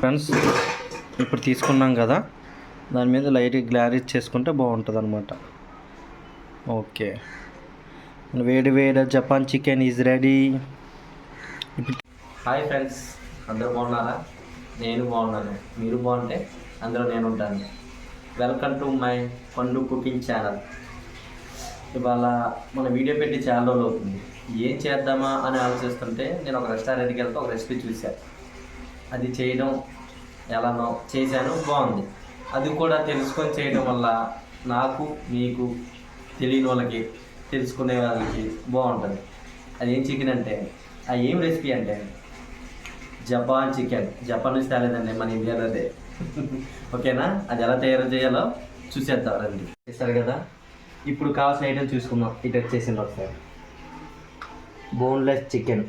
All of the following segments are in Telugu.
ఫ్రెండ్స్ ఇప్పుడు తీసుకున్నాం కదా దాని మీద లైట్ గ్లారీ చేసుకుంటే బాగుంటుంది అనమాట ఓకే. వేడి వేడి Japan chicken is ready. Hi friends అందరూ బాగున్నారా? నేను బాగున్నాను. మీరు బాగుంటే అందరూ నేను ఉంటాను. Welcome to my Pandu cooking channel. ఇవాళ మన వీడియో పెట్టి చాలా రోజులు అవుతుంది. ఏం చేద్దామా అని ఆలోచిస్తుంటే నేను ఒక రెస్టారెంట్కి వెళ్తే ఒక రెసిపీ చూశాను అది చేయడం ఎలానో చేశాను బాగుంది. అది కూడా తెలుసుకొని చేయడం వల్ల నాకు మీకు తెలియని వాళ్ళకి తెలుసుకునే వాళ్ళకి బాగుంటుంది. అది ఏం చికెన్ అంటే ఆ ఏం రెసిపీ అంటే జపాన్ చికెన్. జపాన్ నుంచి తేలేదండి మన ఇండియాలోదే ఓకేనా? అది ఎలా తయారు చేయాలో చూసేద్దాం రండి. చేస్తారు కదా? ఇప్పుడు కావాల్సిన ఐటమ్ చూసుకుందాం. ఇటు వచ్చేసింది ఒకసారి. Boneless chicken.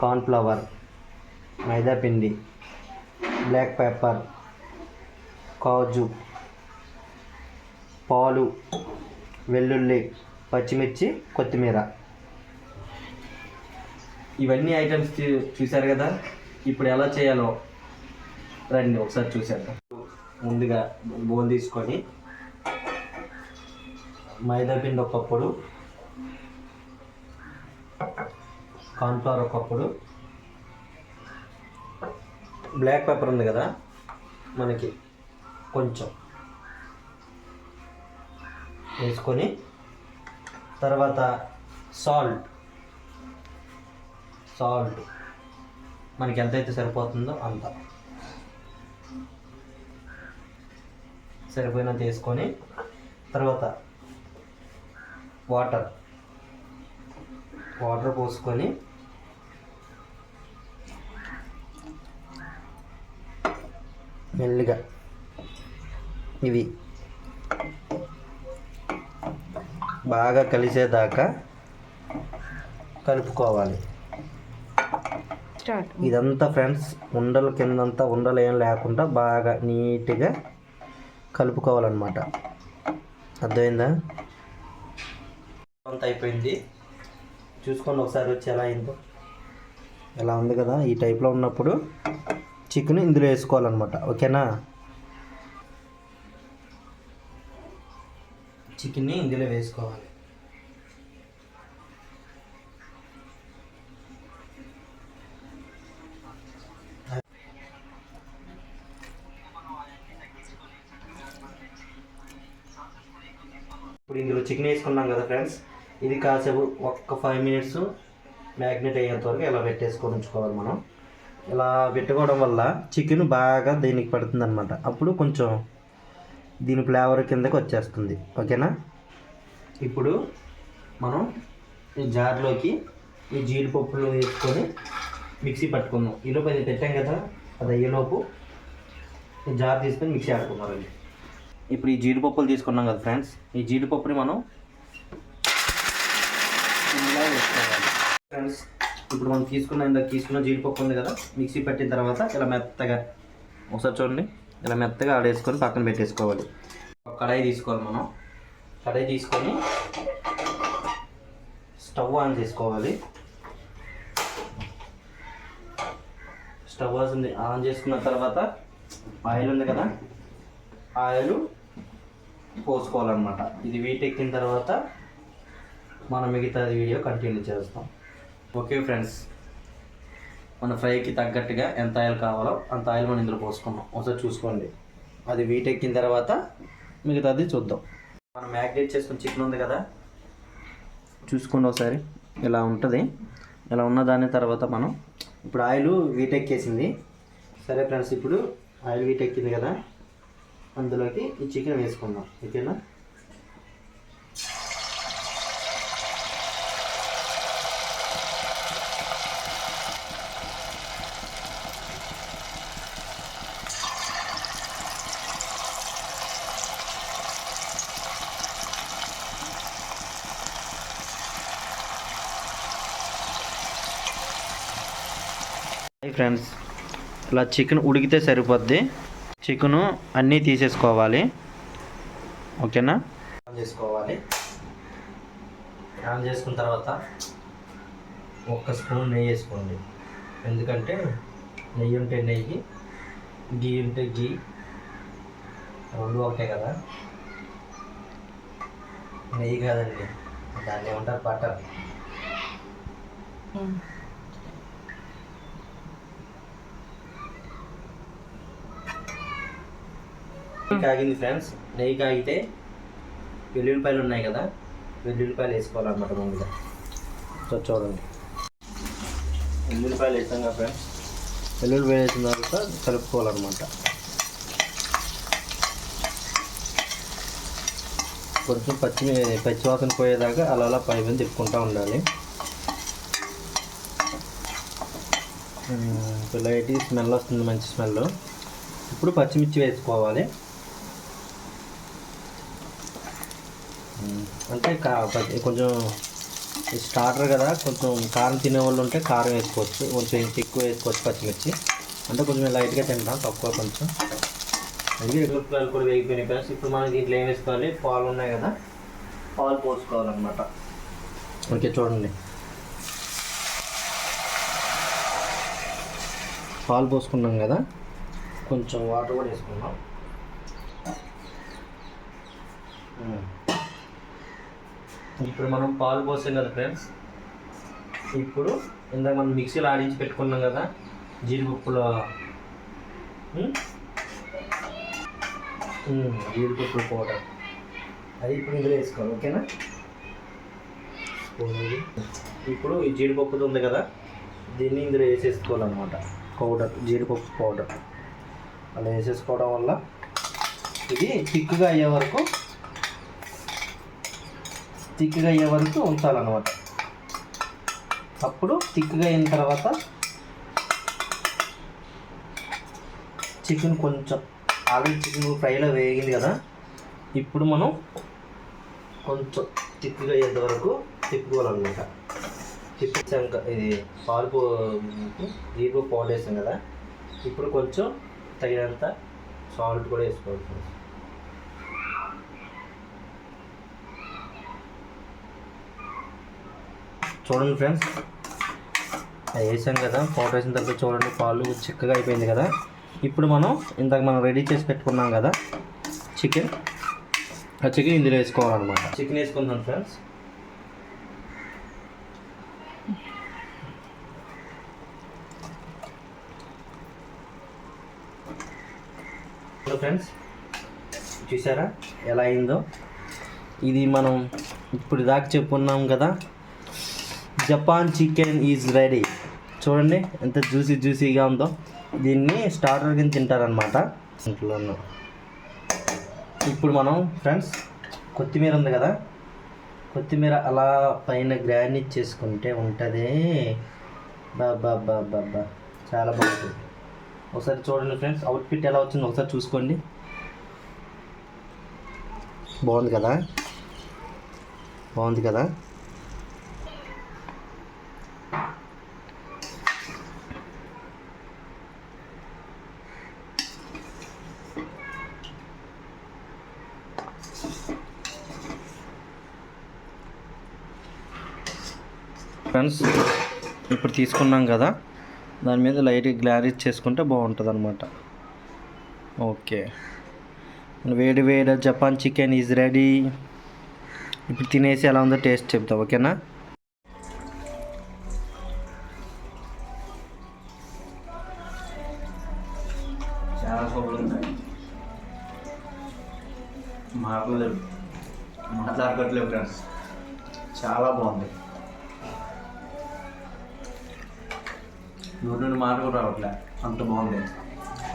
కార్న్ఫ్లవర్ మైదాపిండి బ్లాక్ పెప్పర్ కాజు పాలు వెల్లుల్లి పచ్చిమిర్చి కొత్తిమీర. ఇవన్నీ ఐటమ్స్ చూ- చూశారు కదా? ఇప్పుడు ఎలా చేయాలో రండి ఒకసారి చూసేద్దాం. ముందుగా బోల్ తీసుకొని మైదా పిండి ఒక కప్పుడు కార్న్ఫ్లవర్ ఒకప్పుడు. బ్లాక్ పెప్పర్ ఉంది కదా మనకి కొంచెం వేసుకొని తర్వాత సాల్ట్. సాల్ట్. మనకి ఎంతైతే సరిపోతుందో అంత. సరిపోయినంత వేసుకొని తర్వాత వాటర్. వాటర్ పోసుకొని మెల్లిగా. ఇవి. బాగా కలిసేదాకా కలుపుకోవాలి. ఇదంతా ఫ్రెండ్స్ ఉండల కిందంతా ఉండలు ఏం లేకుండా బాగా నీట్గా కలుపుకోవాలన్నమాట. అర్థమైందా? అంత అయిపోయింది. చూసుకోండి ఒకసారి వచ్చి ఎలా అయిందో. ఎలా ఉంది కదా? ఈ టైప్లో ఉన్నప్పుడు చికెన్ ఇందులో వేసుకోవాలన్నమాట ఓకేనా? చికెన్ని ఇందులో వేసుకోవాలి. ఇప్పుడు ఇందులో చికెన్ వేసుకున్నాం కదా ఫ్రెండ్స్ ఇది కాసేపు ఒక్క ఫైవ్ మినిట్స్ మ్యాగ్నెట్ అయ్యేంత వరకు ఇలా పెట్టేసుకొని ఉంచుకోవాలి మనం. ఇలా పెట్టుకోవడం వల్ల చికెన్ బాగా దీనికి పడుతుంది అనమాట అప్పుడు కొంచెం దీని ఫ్లేవర్ కిందకి వచ్చేస్తుంది. ఓకేనా? ఇప్పుడు మనం ఈ జార్లోకి ఈ జీడిపప్పులు వేసుకొని మిక్సీ పట్టుకుందాం. ఈలోపు అది పెట్టాం కదా అది అయ్యేలోపు ఈ జార్ తీసుకొని మిక్సీ ఆడుకున్నారండి ఇప్పుడు ఈ జీడిపప్పులు తీసుకున్నాం కదా ఫ్రెండ్స్ ఈ జీడిపప్పుని మనం ఇలా వేసుకోవాలి. ఫ్రెండ్స్ ఇప్పుడు మనం తీసుకున్న ఇందాక తీసుకున్న జీడిపప్పు ఉంది కదా మిక్సీ పెట్టిన తర్వాత ఇలా మెత్తగా ఒకసారి చూడండి. ఇలా మెత్తగా ఆడేసుకొని పక్కన పెట్టేసుకోవాలి. ఒక కడాయి తీసుకోవాలి మనం. కడాయి తీసుకొని స్టవ్ ఆన్ చేసుకోవాలి. స్టవ్ ఆన్ ఆన్ చేసుకున్న తర్వాత ఆయిల్ ఉంది కదా ఆయిల్ పోసుకోవాలన్నమాట. ఇది వీటెక్కిన తర్వాత మనం మిగతా వీడియో కంటిన్యూ చేస్తాం. Okay friends. మన ఫ్రైకి తగ్గట్టుగా ఎంత ఆయిల్ కావాలో అంత ఆయిల్ మనం ఇందులో పోసుకున్నాం ఒకసారి చూసుకోండి. అది వీటెక్కిన తర్వాత మిగతాది చూద్దాం. మనం మ్యాగ్నేట్ చేసుకున్న చికెన్ ఉంది కదా? చూసుకోండి ఒకసారి. ఇలా ఉంటుంది? ఇలా ఉన్న దాని తర్వాత మనం ఇప్పుడు ఆయిల్ వీటెక్కేసింది సరే ఫ్రెండ్స్ ఇప్పుడు ఆయిల్ వీటెక్కింది కదా? అందులోకి ఈ చికెన్ వేసుకుందాం. ఓకేనా? హాయ్ ఫ్రెండ్స్ ఇలా చికెన్ ఉడికితే సరిపోద్ది. చికెను అన్నీ తీసేసుకోవాలి. ఓకేనా? ఆన్ చేసుకోవాలి. ఆన్ చేసుకున్న తర్వాత ఒక్క స్పూన్ నెయ్యి వేసుకోండి. ఎందుకంటే నెయ్యి ఉంటే నెయ్యి గీ ఉంటే గీ రెండు ఒకటే కదా. నెయ్యి కాదండి. దాన్ని ఏమంటారు? బటర్. కాగింది ఫ్రెండ్స్ నెయ్యి కాగితే వెల్లుల్లిపాయలు ఉన్నాయి కదా వెల్లుల్లిపాయలు వేసుకోవాలన్నమాట ముందుగా సో చూడండి. వెల్లుల్లిపాయలు వేస్తాం కదా ఫ్రెండ్స్ వెల్లుల్లిపాయలు వేసిన తర్వాత కలుపుకోవాలన్నమాట. కొంచెం పచ్చి పచ్చివాసన పోయేదాకా అలా అలా పై మీద తిప్పుకుంటూ ఉండాలి. లైట్ స్మెల్ వస్తుంది మంచి స్మెల్. ఇప్పుడు పచ్చిమిర్చి వేసుకోవాలి. అంటే కొంచెం స్టార్టర్ కదా కొంచెం కారం తినే వాళ్ళు ఉంటే కారం వేసుకోవచ్చు కొంచెం ఎక్కువ వేసుకోవచ్చు పచ్చిమిర్చి. అంటే కొంచెం లైట్గా తింటాం తక్కువ కొంచెం. అది ఎగురుపాయలు కూడా వేగిపోయినాయి ఫ్రెండ్స్. ఇప్పుడు మనం దీంట్లో ఏం వేసుకోవాలి? పాలు ఉన్నాయి కదా. పాలు పోసుకోవాలన్నమాట. ఓకే చూడండి. పాలు పోసుకున్నాం కదా. కొంచెం వాటర్ కూడా వేసుకున్నాం. ఇప్పుడు మనం పాలు పోసాం కదా ఫ్రెండ్స్. ఇప్పుడు ఇందాక మనం మిక్సీలో ఆడించి పెట్టుకున్నాం కదా జీడిపప్పులో. జీడిపప్పులు జీడిపప్పుల పౌడర్. అది ఇప్పుడు ఇందులో వేసుకోవాలి ఓకేనా? ఇప్పుడు ఈ జీడిపప్పుది ఉంది కదా దీన్ని ఇందులో వేసేసుకోవాలన్నమాట. పౌడర్ జీడిపప్పు పౌడర్. అలా వేసేసుకోవడం వల్ల ఇది థిక్గా అయ్యే వరకు థిక్గా అయ్యే వరకు ఉంచాలన్నమాట. అప్పుడు థిక్గా అయిన తర్వాత చికెన్ కొంచెం ఆల్రెడీ చికెన్ ఫ్రైలో వేగింది కదా. ఇప్పుడు మనం కొంచెం థిక్గా అయ్యేంత వరకు తిప్పుకోవాలన్నమాట. తిప్పించాక ఇది పాలు పో పాలు వేసాం కదా. ఇప్పుడు కొంచెం తగినంత సాల్ట్ కూడా వేసుకోవాలి. చూడండి ఫ్రెండ్స్. అది వేసాం కదా పౌడర్ వేసిన తర్వాత చూడండి పాలు చిక్కగా అయిపోయింది కదా. ఇప్పుడు మనం ఇందాక మనం రెడీ చేసి పెట్టుకున్నాం కదా చికెన్. ఆ చికెన్ ఇందులో వేసుకోవాలన్నమాట. చికెన్ వేసుకుందాం ఫ్రెండ్స్. హలో ఫ్రెండ్స్ చూసారా ఎలా అయిందో? ఇది మనం ఇప్పుడు దాకా చెప్పుకున్నాం కదా జపాన్ చికెన్ ఈజ్ రెడీ చూడండి ఎంత జ్యూసీ జ్యూసీగా ఉందో. దీన్ని స్టార్టర్ కింద తింటారనమాట ఇంట్లో ఇప్పుడు మనం ఫ్రెండ్స్ కొత్తిమీర ఉంది కదా. కొత్తిమీర అలా పైన గ్రాండ్ చేసుకుంటే ఉంటుంది. బాబా బాబా బా చాలా బాగుంటుంది. ఒకసారి చూడండి ఫ్రెండ్స్ అవుట్ఫిట్ ఎలా వచ్చిందో ఒకసారి చూసుకోండి. బాగుంది కదా? బాగుంది కదా? ఫ్రెండ్స్ ఇప్పుడు తీసుకున్నాం కదా దాని మీద లైట్గా గ్లారిజ్ చేసుకుంటే బాగుంటుంది అనమాట ఓకే. వేడి వేడి జపాన్ చికెన్ ఈజ్ రెడీ. ఇప్పుడు తినేసి ఎలా ఉందో టేస్ట్ చెప్తా ఓకేనా? చాలా సూపర్ మాట్లాడుకోవట్లేదు ఫ్రెండ్స్. చాలా బాగుంది. నోటి నుండి మాట కూడా రావట్లే. అంత బాగుంది.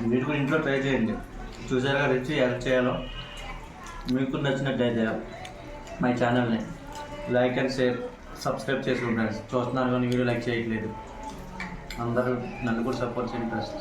మీరు కూడా ఇంట్లో ట్రై చేయండి. చూసారుగా రుచి ఎలా చేయాలో? మీకు నచ్చినట్టయితే మై ఛానల్ని లైక్ అండ్ షేర్ సబ్స్క్రైబ్ చేసుకుంటాను చూస్తున్నాను చూస్తున్నారు కానీ వీడియో లైక్ చేయట్లేదు. అందరూ నన్ను కూడా సపోర్ట్ చేయండి ఫ్రెండ్స్